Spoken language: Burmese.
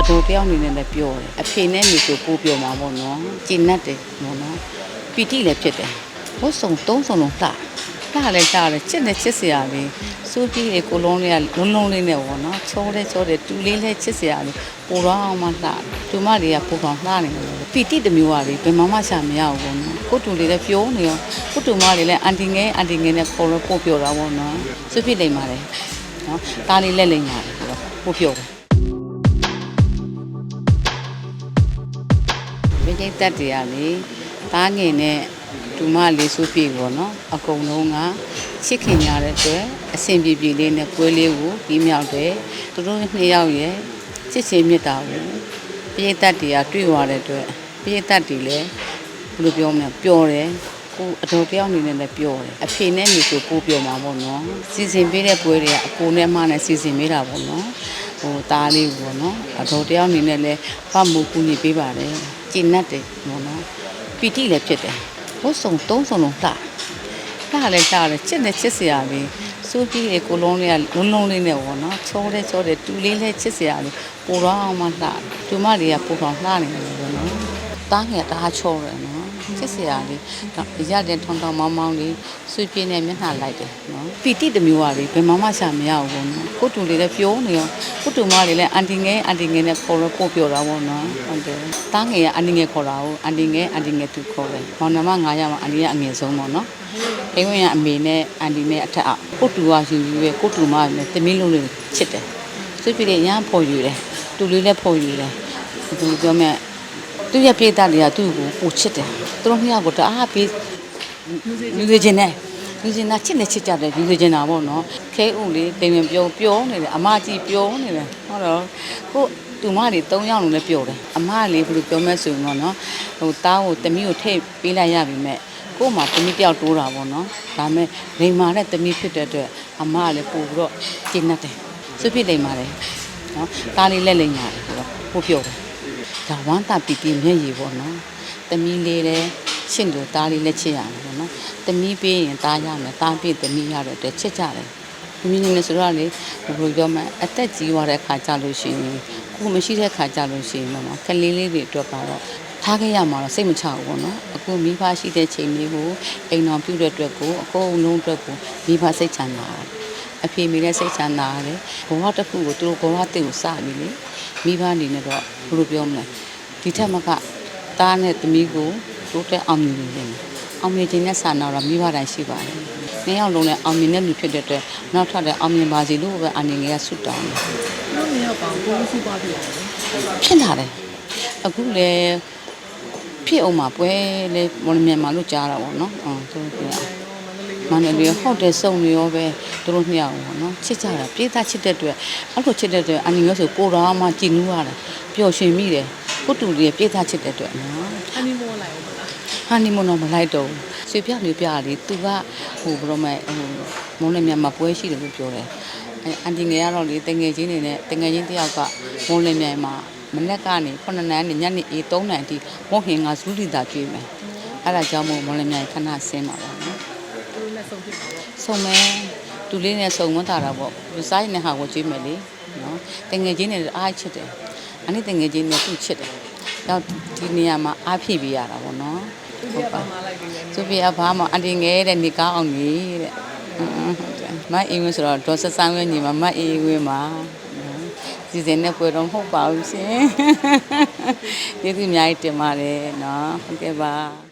အတော်တယောက်အနေနဲ့လည်းပြောတယ်အဖေနဲ့မိဆိုပိုးပြောမှာပေါ့နော်ကျဉ်တ်တယ်ပေါ့နော်ပီတိလည်းဖြစ်တယ်ဘုဆုံသုံးဆုံလုံးလှလှလည်းလှတယ်ချစ်နဲ့ချစ်စရာလေးစူးပြီးလေကိုလုံးလေးကလုံးလုံးလေးနဲ့ပေါ့နော်ချောတဲ့ချောတဲ့တူလေးလည်းချစ်စရာလေးပိုတော့အောင်မှလှတယ်တူမလေးကပိုတော့လှနေတယ်ပီတိတစ်မျိုးပါလေဘယ်မှမရှာမရဘူးပေါ့နော်ကိုတူလေးလည်းပြောနေရောကိုတူမလေးလည်းအန်တီငယ်အန်တီငယ်နဲ့ခေါ်လို့ပို့ပြောတာပေါ့နော်စူးပြီးလိမ့်ပါတယ်နော်တားလေးလက်လိမ့်ပါတယ်ပို့ပြောတယ် မင်းကြီးတက်တရားလေတားငင်နဲ့ဒူမလေးစုပြေပေါ့နော်အကုန်လုံးကချစ်ခင်ရတဲ့အတွက်အဆင်ပြေပြေလေးနဲ့ပွဲလေးကိုပြီးမြောက်တယ်သူတို့နှစ်ယောက်ရဲ့ချစ်ချင်းမြတ်တာကိုပြည့်တက်တရားတွေ့ရတဲ့အတွက်ပြည့်တက်တီလည်းဘယ်လိုပြောမလဲပျော်တယ်ကိုအတော်တယောက်အနေနဲ့လည်းပျော်တယ်အဖေနဲ့မိဆိုပိုးပျော်မှာပေါ့နော်စီစဉ်ပေးတဲ့ပွဲတွေကအကိုနဲ့မနဲ့စီစဉ်ပေးတာပေါ့နော်ဟိုသားလေးပေါ့နော်အတော်တယောက်အနေနဲ့လည်းပတ်မှုကူညီပေးပါတယ် ကျဉ်တ်တယ်ပေါ့နော်ပီတိလည်းဖြစ်တယ်ဘုဆုံသုံးဆုံလုံးလှလှလည်းလှတယ်ချစ်နဲ့ချစ်စရာလေးစူးပြီးလေကိုလုံးလေးကလုံးလုံးလေးနဲ့ပေါ့နော်ချောတဲ့ချောတဲ့တူလေးလည်းချစ်စရာလေးပိုတော့အောင်မှလှတယ်တူမလေးကပိုတော့လှနေတယ်ပေါ့နော်တားငယ်တအားချောတယ်နော် ချစ်စရာလေးရတဲ့ထုံထုံမောင်းမောင်းလေးဆွေပြင်းနဲ့မျက်နှာလိုက်တယ်နော်ပီတိတစ်မျိုးပါလေဘယ်မှမရှာမရဘူးပေါ့နော်ကိုတူလေးလည်းပြောနေရောကိုတူမလေးလည်းအန်တီငယ်အန်တီငယ်နဲ့ခေါ်လို့ပို့ပြောတာပေါ့နော်ဟုတ်တယ်တားငယ်ကအန်တီငယ်ခေါ်တာကိုအန်တီငယ်အန်တီငယ်သူခေါ်တယ်မောင်နှမ9ယောက်မှာအန်တီကအငယ်ဆုံးပေါ့နော်အိမ်ဝင်ကအမေနဲ့အန်တီနဲ့အထက်အကိုတူကယူယူပဲကိုတူမနဲ့တမင်းလုံးလေးချစ်တယ်ဆွေပြင်းရမ်းဖော်ယူတယ်တူလေးလည်းဖော်ယူတယ်သူပြောမဲ့ သူရဲ့ပြေးသားတွေကသူ့ကိုပိုချစ်တယ်သူတို့နှစ်ယောက်ကိုတအားပြေးယူစေခြင်းနဲ့ယူစေနာချစ်နေချစ်ကြတယ်ယူစေခြင်းတာပေါ့နော်ခဲဥလေးတိမ်ပင်ပြောပြောနေတယ်အမကြီးပြောနေတယ်ဟုတ်တော့ကိုတူမတွေ၃ယောက်လုံးလည်းပြောတယ်အမလေးဘယ်လိုပြောမဲဆိုရင်တော့နော်ဟိုတားကိုတမီးကိုထိတ်ပေးလိုက်ရပြီမဲ့ကို့မှာတမီးတယောက်တိုးတာပေါ့နော်ဒါမဲ့လိန်မာတဲ့တမီးဖြစ်တဲ့အတွက်အမကလည်းပို့ပြီးတော့ကျဉ်တ်တယ်စွဖြစ်လိန်ပါတယ်နော်တားလေးလက်လိန်ရတယ်ဆိုတော့ပို့ပြောတယ် ဒါဝမ်းသာပီတိမျက်ရည်ပေါ့နော်။သမီးလေးလည်းရှင့်တို့သားလေးလည်းချစ်ရမယ်ပေါ့နော်။သမီးပေးရင်သားရမယ်။သားပေးသမီးရတဲ့အတွက်ချစ်ကြတယ်။သမီးနေနေဆိုတော့လေဘယ်လိုပြောမလဲအသက်ကြီးသွားတဲ့ခါကြလို့ရှိရင်ကိုမရှိတဲ့ခါကြလို့ရှိရင်ပေါ့နော်။ကလေးလေးတွေအတွက်ကတော့ထားခဲ့ရမှာတော့စိတ်မချဘူးပေါ့နော်။အခုမိဘရှိတဲ့ချိန်လေးကိုအိမ်တော်ပြုတဲ့အတွက်ကိုအကုန်လုံးအတွက်ကိုမိဘစိတ်ချမ်းသာတယ်။အဖေမိနဲ့စိတ်ချမ်းသာရတယ်ဘဝတစ်ခုကိုသူတို့ဘဝတစ်ကိုစပြီလေ မိဘအနေနဲ့တော့ဘယ်လိုပြောမလဲဒီထက်မကသားနဲ့သမီးကိုတိုးတက်အောင်မြင်နေတယ်အောင်မြင်ခြင်းနဲ့ဆန္ဒတော့မိဘတိုင်းရှိပါတယ်နှစ်ယောက်လုံးလည်းအောင်မြင်တဲ့လူဖြစ်တဲ့အတွက်နောက်ထပ်လည်းအောင်မြင်ပါစေလို့ပဲအနေငယ်ကဆုတောင်းတယ်တို့နေရောက်ပါဘုန်းကြီးပါပြရတယ်ဖြစ်လာတယ်အခုလည်းဖြစ်အောင်မှာပွဲလေမော်လမြိုင်မှာလို့ကြားတာပေါ့နော်ဟုတ်သူတို့ ကမန္တလေးဟုတ်တယ်စုံနေရောပဲသူတို့နှစ်ယောက်ပေါ့နော်ချစ်ကြတာပြေးသားချစ်တဲ့အတွက်အဲ့လိုချစ်တဲ့အတွက်အန်နီရောဆိုကိုတော်မှကြည်နူးရတာပျော်ရွှင်မိတယ်ကိုတူလေးပြေးသားချစ်တဲ့အတွက်နော်အနီမောလိုက်ဟုတ်လားဟာနီမွန်တော့မလိုက်တော့ဘူးဆွေပြမျိုးပြလေသူကဟိုဘယ်တော့မှဟိုမုန်းလည်းမြတ်မှာပွဲရှိတယ်လို့ပြောတယ်အဲအန်တီငယ်ကတော့လေတငယ်ချင်းနေနဲ့တငယ်ချင်းတယောက်ကမုန်းလည်းမြတ်မှာမနေ့ကနေ9နာရီညနေအေး3နာရီအထိမုန်းဟင်ကဇူလီတာကျွေးမယ်အဲ့ဒါကြောင့်မို့မုန်းလည်းမြတ်ခဏဆင်းပါပါနော် တို့လက်ဆုံးဖြစ်ပါတော့စုံမဲတူလေးနဲ့စုံမတာတာပေါ့သူစားရင်လည်းဟာကိုကြွေးမယ်လေနော်တငယ်ချင်းတွေအားချစ်တယ်အနည်းတငယ်ချင်းတွေသူ့ချစ်တယ်တော့ဒီနေရာမှာအားဖြည့်ပေးရတာပေါ့နော်သူပြပါမလိုက်ပြီလေသူပြအဘာမှအန်တီငယ်တဲ့နေကောင်းအောင်ကြီးတဲ့ဟုတ်တယ်မအေးဝင်းဆိုတော့ဒေါ်ဆဆန်းဝင်းညီမမအေးဝင်းမှာစီစဉ်တဲ့ပွဲတော့မဟုတ်ပါဘူးရှင်ကျေးဇူးအများကြီးတင်ပါတယ်နော်ဟုတ်ကဲ့ပါ